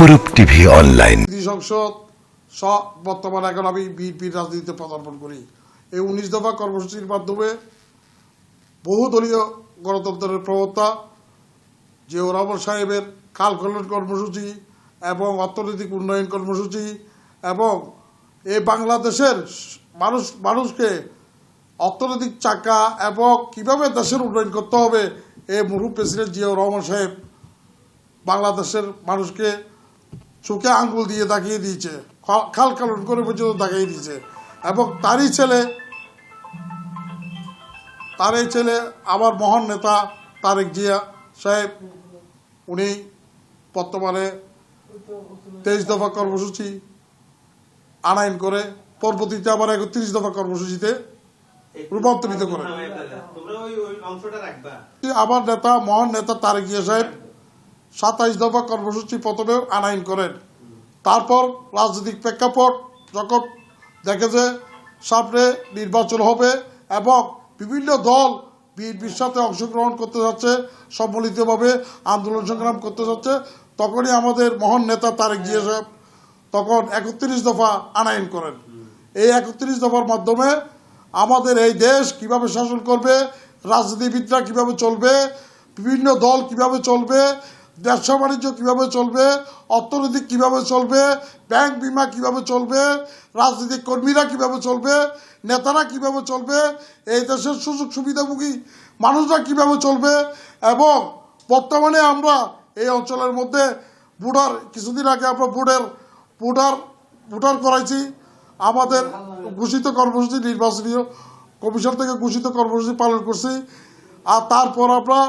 অপরূপ TV online. সংসদ বর্তমানে এখন আমি বিএনপির রাজনীতিতে পদার্পণ করি। এই উনিশ দফা কর্মসূচির মাধ্যমে বহুদলীয় গণতন্ত্রের প্রবক্তা জিয়াউর রহমান সাহেবের খাল কর্মসূচি এবং অর্থনৈতিক উন্নয়ন কর্মসূচি এবং এই বাংলাদেশের মানুষ, মানুষকে অর্থনৈতিক চাকা এবং কীভাবে দেশের উন্নয়ন করতে হবে এই মুরুব প্রেসিডেন্ট জিয়াউর রহমান সাহেব বাংলাদেশের মানুষকে চোখে আঙ্গুল দিয়ে দেখিয়ে দিয়েছে খাল খালন করে পর্যন্ত দেখিয়ে দিয়েছে। এবং তারই ছেলে তার এই ছেলে আবার মহান নেতা তারেক জিয়া সাহেব উনি বর্তমানে তেইশ দফা কর্মসূচি আনায়ন করে পরবর্তীতে আবার একত্রিশ দফা কর্মসূচিতে রূপান্তরিত করে। আমার নেতা মহান নেতা তারেক জিয়া সাহেব সাতাইশ দফা কর্মসূচি প্রথমে আনায়ন করেন। তারপর রাজনৈতিক প্রেক্ষাপট যখন দেখে যে সামনে নির্বাচন হবে এবং বিভিন্ন দল বিএনপির সাথে অংশগ্রহণ করতে যাচ্ছে, সম্মিলিতভাবে আন্দোলন সংগ্রাম করতে যাচ্ছে, তখনই আমাদের মহান নেতা তারেক জিয়া সাহেব তখন একত্রিশ দফা আনায়ন করেন। এই একত্রিশ দফার মাধ্যমে আমাদের এই দেশ কীভাবে শাসন করবে, রাজনীতিবিদরা কীভাবে চলবে, বিভিন্ন দল কীভাবে চলবে ব্যবসা বাণিজ্য কীভাবে চলবে অর্থনৈতিক কীভাবে চলবে, ব্যাংক বিমা কীভাবে চলবে, রাজনৈতিক কর্মীরা কীভাবে চলবে, নেতারা কীভাবে চলবে, এই দেশের সুযোগ সুবিধাভোগী মানুষরা কীভাবে চলবে এবং বর্তমানে আমরা এই অঞ্চলের মধ্যে বুডার কিছুদিন আগে আমরা বুডের বুডার ভোটার করাইছি। আমাদের ঘোষিত কর্মসূচি নির্বাচনীয় কমিশন থেকে ঘোষিত কর্মসূচি পালন করছি। আর তারপর আমরা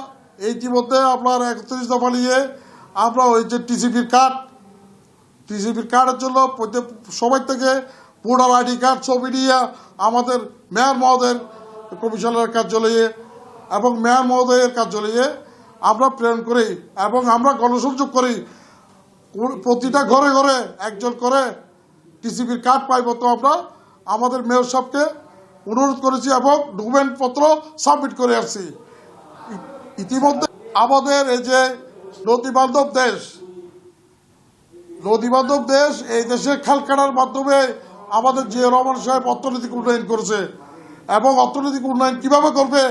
ইতিমধ্যে আপনার একত্রিশ দফা নিয়ে আমরা ওই যে টিসিপির কার্ড টিসিপির কার্ডের জন্য প্রত্যেক সবাই থেকে ভোটার আইডি কার্ড, ছবি নিয়ে আমাদের মেয়র মহোদয়ের কমিশনের কার্যালয়ে এবং মেয়র মহোদয়ের কার্যালয়ে আমরা প্রেরণ করি এবং আমরা গণসংযোগ করি। প্রতিটা ঘরে ঘরে একজন করে টিসিবির কার্ড পাইব তো আমরা। আমাদের মেয়র সাহেবকে অনুরোধ করেছি এবং ডকুমেন্ট পত্র সাবমিট করে আসছি। ইতিমধ্যে আমাদের এই যে নদী বান্ধব দেশ নদী বান্ধব দেশ এই দেশে খাল কাটার মাধ্যমে আমাদের যে রহমান সাহেব অর্থনৈতিক উন্নয়ন করেছে এবং অর্থনৈতিক উন্নয়ন কীভাবে করবে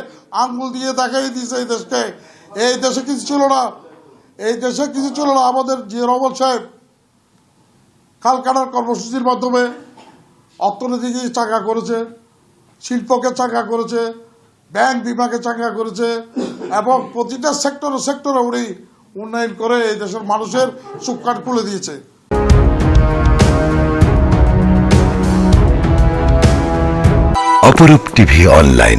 আঙ্গুল দিয়ে দেখাই দিয়েছে এই দেশকে। এই দেশে কিছু ছিল না। এই দেশে কিছু ছিল না। আমাদের যে রহমান সাহেব খাল কাটার কর্মসূচির মাধ্যমে অর্থনীতিকে চাঙ্গা করেছে, শিল্পকে চাঙ্গা করেছে ব্যাংক বিমাকে চাঙ্গা করেছে এবং প্রতিটা সেক্টরে সেক্টরে উনি উন্নয়ন করে এই দেশের মানুষের সুপকাট খুলে দিয়েছে। অপরূপ টিভি অনলাইন।